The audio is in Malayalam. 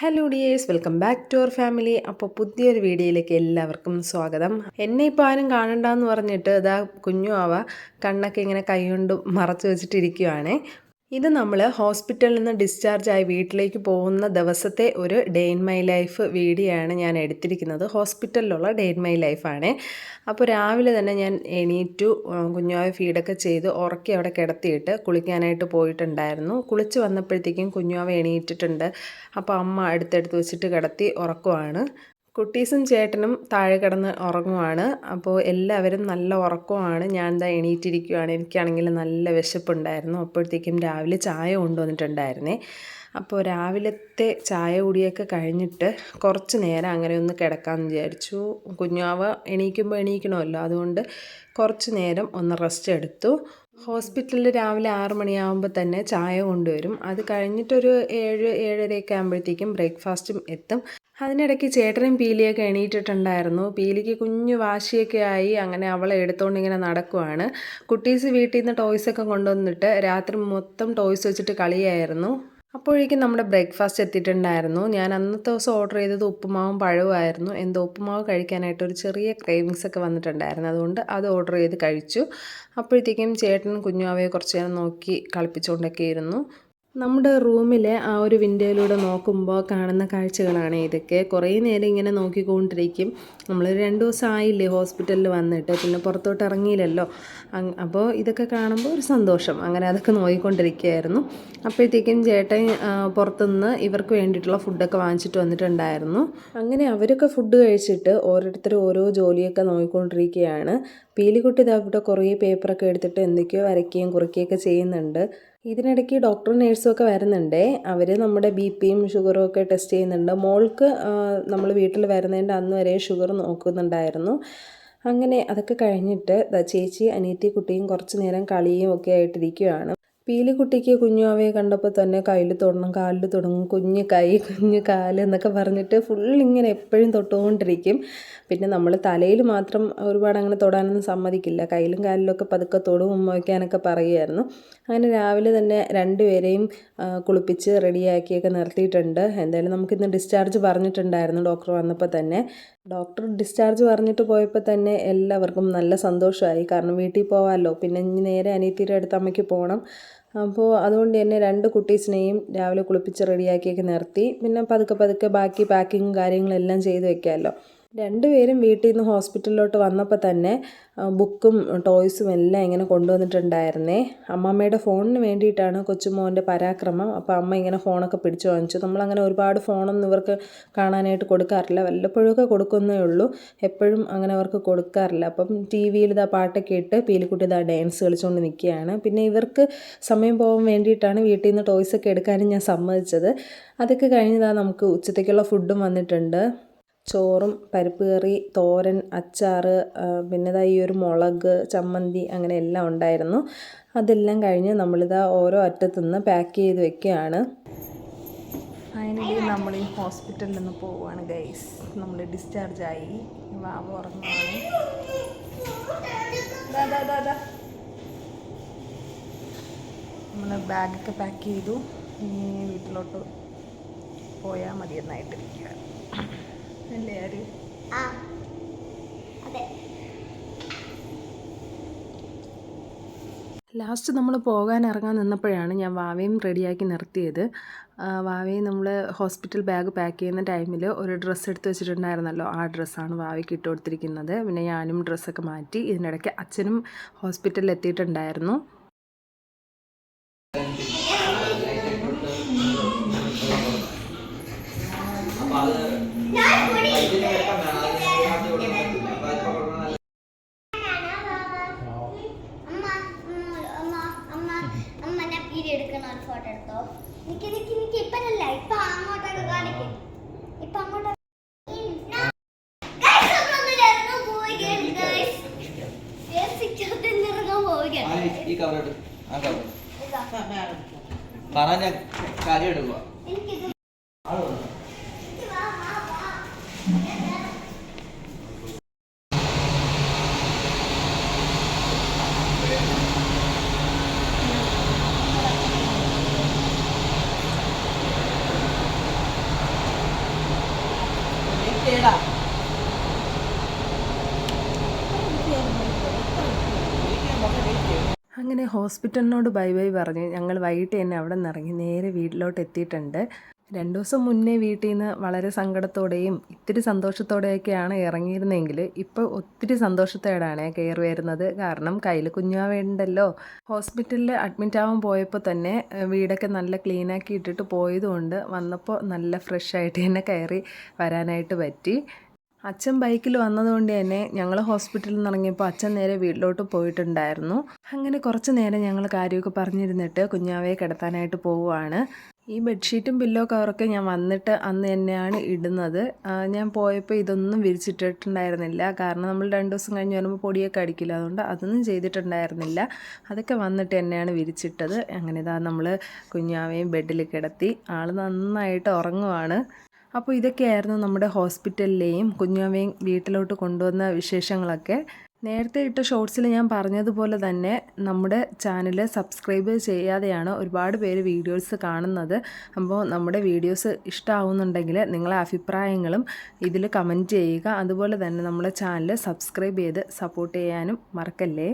Hello dears welcome back to our family അപ്പോൾ പുതിയൊരു വീഡിയോയിലേക്ക് എല്ലാവർക്കും സ്വാഗതം. എന്നെ ഇപ്പോൾ ആരും കാണണ്ടെന്ന് പറഞ്ഞിട്ട് ഇതാ കുഞ്ഞു ആവ കണ്ണൊക്കെ ഇങ്ങനെ കൈകൊണ്ട് മറച്ചു വെച്ചിട്ടിരിക്കുവാണേ. ഇത് നമ്മൾ ഹോസ്പിറ്റലിൽ നിന്ന് ഡിസ്ചാർജ് ആയി വീട്ടിലേക്ക് പോകുന്ന ദിവസത്തെ ഒരു day in my life video ആണ് ഞാൻ എടുത്തിരിക്കുന്നത്. ഹോസ്പിറ്റലിലുള്ള ഡേ ഇൻ മൈ ലൈഫാണ് അപ്പോൾ രാവിലെ തന്നെ ഞാൻ എണീറ്റു കുഞ്ഞുവായ ഫീഡൊക്കെ ചെയ്ത് ഉറക്കി അവിടെ കിടത്തിയിട്ട് കുളിക്കാനായിട്ട് പോയിട്ടുണ്ടായിരുന്നു. കുളിച്ച് വന്നപ്പോഴത്തേക്കും കുഞ്ഞുവാവ എണീറ്റിട്ടുണ്ട്. അപ്പോൾ അമ്മ അടുത്തെടുത്ത് വെച്ചിട്ട് കിടത്തി ഉറക്കുവാണ്. കുട്ടീസും ചേട്ടനും താഴെ കിടന്ന് ഉറങ്ങുവാണ്. അപ്പോൾ എല്ലാവരും നല്ല ഉറക്കമാണ് ഞാൻ എന്താ എണീറ്റിരിക്കുവാണ്. എനിക്കാണെങ്കിൽ നല്ല വിശപ്പുണ്ടായിരുന്നു. അപ്പോഴത്തേക്കും രാവിലെ ചായ കൊണ്ടുവന്നിട്ടുണ്ടായിരുന്നേ. അപ്പോൾ രാവിലത്തെ ചായ കുടിയൊക്കെ കഴിഞ്ഞിട്ട് കുറച്ച് നേരം അങ്ങനെ ഒന്ന് കിടക്കാമെന്ന് വിചാരിച്ചു. കുഞ്ഞാവ എണീക്കുമ്പോൾ എണീക്കണമല്ലോ. അതുകൊണ്ട് കുറച്ച് നേരം ഒന്ന് റെസ്റ്റ് എടുത്തു. ഹോസ്പിറ്റലിൽ രാവിലെ ആറ് മണിയാകുമ്പോൾ തന്നെ ചായ കൊണ്ടുവരും. അത് കഴിഞ്ഞിട്ടൊരു ഏഴ് ഏഴരയൊക്കെ ആകുമ്പോഴത്തേക്കും ബ്രേക്ക്ഫാസ്റ്റും എത്തും. അതിനിടയ്ക്ക് ചേട്ടനും പീലിയൊക്കെ എണീറ്റിട്ടുണ്ടായിരുന്നു. പീലിക്ക് കുഞ്ഞു വാശിയൊക്കെ ആയി അങ്ങനെ അവളെ എടുത്തുകൊണ്ട് ഇങ്ങനെ നടക്കുവാണ്. കുട്ടീസ് വീട്ടിൽ നിന്ന് ടോയ്സൊക്കെ കൊണ്ടുവന്നിട്ട് രാത്രി മൊത്തം ടോയ്സ് വെച്ചിട്ട് കളിയായിരുന്നു. അപ്പോഴേക്കും നമ്മുടെ ബ്രേക്ക്ഫാസ്റ്റ് എത്തിയിട്ടുണ്ടായിരുന്നു. ഞാൻ അന്നത്തെ ദിവസം ഓർഡർ ചെയ്തത് ഉപ്പുമാവും പഴവുമായിരുന്നു. എന്തോ ഉപ്പുമാവ് കഴിക്കാനായിട്ട് ഒരു ചെറിയ ക്രേവിങ്സ് ഒക്കെ വന്നിട്ടുണ്ടായിരുന്നു. അതുകൊണ്ട് അത് ഓർഡർ ചെയ്ത് കഴിച്ചു. അപ്പോഴത്തേക്കും ചേട്ടനും കുഞ്ഞുമാവയെ കുറച്ച് നേരം നോക്കി കളിപ്പിച്ചുകൊണ്ടൊക്കെ ഇരുന്നു നമ്മുടെ റൂമിലെ ആ ഒരു വിൻഡോയിലൂടെ നോക്കുമ്പോൾ കാണുന്ന കാഴ്ചകളാണ് ഇതൊക്കെ. കുറേ നേരം ഇങ്ങനെ നോക്കിക്കൊണ്ടിരിക്കും. നമ്മൾ രണ്ട് ദിവസം ആയില്ലേ ഹോസ്പിറ്റലിൽ വന്നിട്ട്. പിന്നെ പുറത്തോട്ട് ഇറങ്ങിയില്ലല്ലോ. അപ്പോൾ ഇതൊക്കെ കാണുമ്പോൾ ഒരു സന്തോഷം. അങ്ങനെ അതൊക്കെ നോക്കിക്കൊണ്ടിരിക്കുകയായിരുന്നു. അപ്പോഴത്തേക്കും ചേട്ടൻ പുറത്തുനിന്ന് ഇവർക്ക് വേണ്ടിയിട്ടുള്ള ഫുഡൊക്കെ വാങ്ങിച്ചിട്ട് വന്നിട്ടുണ്ടായിരുന്നു. അങ്ങനെ അവരൊക്കെ ഫുഡ് കഴിച്ചിട്ട് ഓരോരുത്തർ ഓരോ ജോലിയൊക്കെ നോക്കിക്കൊണ്ടിരിക്കുകയാണ്. പീലിക്കുട്ടി ഇതാവിടെ കുറേ പേപ്പറൊക്കെ എടുത്തിട്ട് എന്തൊക്കെയോ വരയ്ക്കുകയും കുറിക്കുകയൊക്കെ ചെയ്യുന്നുണ്ട്. ഇതിനിടയ്ക്ക് ഡോക്ടറും നേഴ്സും ഒക്കെ വരുന്നുണ്ട്. അവർ നമ്മുടെ ബി പിയും ഷുഗറും ഒക്കെ ടെസ്റ്റ് ചെയ്യുന്നുണ്ട്. മോൾക്ക് നമ്മൾ വീട്ടിൽ വരുന്നതിന്റെ അന്ന് വരെ ഷുഗർ നോക്കുന്നുണ്ടായിരുന്നു. അങ്ങനെ അതൊക്കെ കഴിഞ്ഞിട്ട് ചേച്ചി അനിയത്തി കുട്ടിയും കുറച്ച് നേരം കളിയും ഒക്കെ ആയിട്ടിരിക്കുകയാണ് പീലിക്കുട്ടിക്ക് കുഞ്ഞുമാവയെ കണ്ടപ്പോൾ തന്നെ കയ്യിൽ തൊടണം കാലിൽ തുടങ്ങും. കുഞ്ഞ് കൈ കുഞ്ഞ് കാൽ എന്നൊക്കെ പറഞ്ഞിട്ട് ഫുൾ ഇങ്ങനെ എപ്പോഴും തൊട്ടുകൊണ്ടിരിക്കും. പിന്നെ നമ്മൾ തലയിൽ മാത്രം ഒരുപാട് അങ്ങനെ തൊടാനൊന്നും സമ്മതിക്കില്ല. കയ്യിലും കാലിലൊക്കെ പതുക്കെ തൊടും ഉമ്മ വയ്ക്കാനൊക്കെ പറയുമായിരുന്നു. അങ്ങനെ രാവിലെ തന്നെ രണ്ടുപേരെയും കുളിപ്പിച്ച് റെഡിയാക്കിയൊക്കെ നിർത്തിയിട്ടുണ്ട്. എന്തായാലും നമുക്കിന്ന് ഡിസ്ചാർജ് പറഞ്ഞിട്ടുണ്ടായിരുന്നു ഡോക്ടർ വന്നപ്പോൾ തന്നെ. ഡോക്ടർ ഡിസ്ചാർജ് പറഞ്ഞിട്ട് പോയപ്പോൾ തന്നെ എല്ലാവർക്കും നല്ല സന്തോഷമായി. കാരണം വീട്ടിൽ പോകാമല്ലോ പിന്നെ നേരെ അനിയത്തിയുടെ അടുത്ത് അമ്മയ്ക്ക് പോകണം. അപ്പോൾ അതുകൊണ്ട് തന്നെ രണ്ട് കുട്ടീസിനെയും രാവിലെ കുളിപ്പിച്ച് റെഡിയാക്കിയൊക്കെ നിർത്തി. പിന്നെ പതുക്കെ പതുക്കെ ബാക്കി പാക്കിങ്ങും കാര്യങ്ങളെല്ലാം ചെയ്ത് വെക്കാമല്ലോ രണ്ടുപേരും വീട്ടിൽ നിന്ന് ഹോസ്പിറ്റലിലോട്ട് വന്നപ്പോൾ തന്നെ ബുക്കും ടോയ്സും എല്ലാം ഇങ്ങനെ കൊണ്ടുവന്നിട്ടുണ്ടായിരുന്നേ. അമ്മമ്മയുടെ ഫോണിന് വേണ്ടിയിട്ടാണ് കൊച്ചുമോന്റെ പരാക്രമം. അപ്പോൾ അമ്മ ഇങ്ങനെ ഫോണൊക്കെ പിടിച്ചു വാങ്ങിച്ചു. നമ്മളങ്ങനെ ഒരുപാട് ഫോണൊന്നും ഇവർക്ക് കാണാനായിട്ട് കൊടുക്കാറില്ല. വല്ലപ്പോഴൊക്കെ കൊടുക്കുന്നേ ഉള്ളൂ. എപ്പോഴും അങ്ങനെ അവർക്ക് കൊടുക്കാറില്ല. അപ്പം ടി വിയിൽ ഇതാ പാട്ടൊക്കെ ഇട്ട് പീലിക്കുട്ടി ഇതാ ഡാൻസ് കളിച്ചുകൊണ്ട് നിൽക്കുകയാണ് പിന്നെ ഇവർക്ക് സമയം പോകാൻ വേണ്ടിയിട്ടാണ് വീട്ടിൽ നിന്ന് ടോയ്സൊക്കെ എടുക്കാനും ഞാൻ സമ്മതിച്ചത്. അതൊക്കെ കഴിഞ്ഞതാ നമുക്ക് ഉച്ചത്തേക്കുള്ള ഫുഡും വന്നിട്ടുണ്ട്. ചോറും പരിപ്പ് കറി തോരൻ അച്ചാർ പിന്നെ ഈ ഒരു മുളക് ചമ്മന്തി അങ്ങനെ എല്ലാം ഉണ്ടായിരുന്നു. അതെല്ലാം കഴിഞ്ഞ് നമ്മളിതാ ഓരോ അറ്റത്തു നിന്ന് പാക്ക് ചെയ്ത് വെക്കുകയാണ്. ഫൈനലി നമ്മൾ ഈ ഹോസ്പിറ്റലിൽ നിന്ന് പോവുകയാണ് ഗൈസ് നമ്മൾ ഡിസ്ചാർജ് ആയി. വാവ ഉറങ്ങുകയാണ് നമ്മൾ ബാഗൊക്കെ പാക്ക് ചെയ്തു. ഇനി വീട്ടിലോട്ട് പോയാൽ മതി എന്നായിട്ടിരിക്കുകയാണ് അല്ലേ ആര്? ലാസ്റ്റ് നമ്മൾ പോകാൻ ഇറങ്ങാൻ നിന്നപ്പോഴാണ് ഞാൻ വാവയും റെഡിയാക്കി നിർത്തിയത്. വാവയെ നമ്മൾ ഹോസ്പിറ്റൽ ബാഗ് പാക്ക് ചെയ്യുന്ന ടൈമിൽ ഒരു ഡ്രസ്സ് എടുത്ത് വെച്ചിട്ടുണ്ടായിരുന്നല്ലോ. ആ ഡ്രസ്സാണ് വാവയ്ക്ക് ഇട്ട് കൊടുത്തിരിക്കുന്നത്. പിന്നെ ഞാനും ഡ്രസ്സൊക്കെ മാറ്റി ഇതിനിടയ്ക്ക് അച്ഛനും ഹോസ്പിറ്റലിൽ എത്തിയിട്ടുണ്ടായിരുന്നു നിക്ക് നിക്ക് നിക്ക്. ഇപ്പഴല്ല ഇപ്പൊ അങ്ങോട്ടൊക്കെ കാണിക്കും. ഇപ്പൊ അങ്ങോട്ട് ഈ കവർ എടുക്കും. ആ കവർ പറഞ്ഞ കാര്യം എടുക്കുക അങ്ങനെ ഹോസ്പിറ്റലിനോട് ബൈ ബൈ പറഞ്ഞ്. ഞങ്ങൾ വൈകിട്ട് തന്നെ അവിടെ നിന്ന് ഇറങ്ങി. നേരെ വീട്ടിലോട്ട് എത്തിയിട്ടുണ്ട്. രണ്ടു ദിവസം മുന്നേ വീട്ടിൽ നിന്ന് വളരെ സങ്കടത്തോടെയും ഇത്തിരി സന്തോഷത്തോടെയൊക്കെയാണ് ഇറങ്ങിയിരുന്നെങ്കിൽ ഇപ്പോൾ ഒത്തിരി സന്തോഷത്തോടെയാണ് കയറി വരുന്നത്. കാരണം കയ്യിൽ കുഞ്ഞാവേണ്ടല്ലോ ഹോസ്പിറ്റലിൽ അഡ്മിറ്റ് ആവാൻ പോയപ്പോൾ തന്നെ വീടൊക്കെ നല്ല ക്ലീനാക്കി ഇട്ടിട്ട് പോയതുകൊണ്ട് വന്നപ്പോൾ നല്ല ഫ്രഷ് ആയിട്ട് തന്നെ കയറി വരാനായിട്ട് പറ്റി. അച്ഛൻ ബൈക്കിൽ വന്നതുകൊണ്ട് തന്നെ ഞങ്ങൾ ഹോസ്പിറ്റലിൽ നിന്ന് ഇറങ്ങിയപ്പോൾ അച്ഛൻ നേരെ വീട്ടിലോട്ട് പോയിട്ടുണ്ടായിരുന്നു. അങ്ങനെ കുറച്ച് നേരം ഞങ്ങൾ കാര്യമൊക്കെ പറഞ്ഞിരുന്നിട്ട് കുഞ്ഞാവയെ കിടത്താനായിട്ട് പോവുകയാണ്. ഈ ബെഡ്ഷീറ്റും പില്ലോ കവറൊക്കെ ഞാൻ വന്നിട്ട് അന്ന് തന്നെയാണ് ഇടുന്നത്. ഞാൻ പോയപ്പോൾ ഇതൊന്നും വിരിച്ചിട്ടിട്ടുണ്ടായിരുന്നില്ല. കാരണം നമ്മൾ രണ്ട് ദിവസം കഴിഞ്ഞ് വരുമ്പോൾ പൊടിയൊക്കെ അടിക്കില്ല. അതുകൊണ്ട് അതൊന്നും ചെയ്തിട്ടുണ്ടായിരുന്നില്ല. അതൊക്കെ വന്നിട്ട് തന്നെയാണ് വിരിച്ചിട്ടത്. അങ്ങനെ ഇതാ നമ്മൾ കുഞ്ഞാവയും ബെഡിൽ കിടത്തി. ആൾ നന്നായിട്ട് ഉറങ്ങുവാണ്. അപ്പോൾ ഇതൊക്കെയായിരുന്നു നമ്മുടെ ഹോസ്പിറ്റലിലെയും കുഞ്ഞമ്മയും വീട്ടിലോട്ട് കൊണ്ടുവന്ന വിശേഷങ്ങളൊക്കെ. നേരത്തെ ഇട്ട ഷോർട്സിൽ ഞാൻ പറഞ്ഞതുപോലെ തന്നെ നമ്മുടെ ചാനൽ സബ്സ്ക്രൈബ് ചെയ്യാതെയാണ് ഒരുപാട് പേര് വീഡിയോസ് കാണുന്നത്. അപ്പോൾ നമ്മുടെ വീഡിയോസ് ഇഷ്ടമാവുന്നുണ്ടെങ്കിൽ നിങ്ങളെ അഭിപ്രായങ്ങളും ഇതിൽ കമന്റ് ചെയ്യുക. അതുപോലെ തന്നെ നമ്മുടെ ചാനൽ സബ്സ്ക്രൈബ് ചെയ്ത് സപ്പോർട്ട് ചെയ്യാനും മറക്കല്ലേ?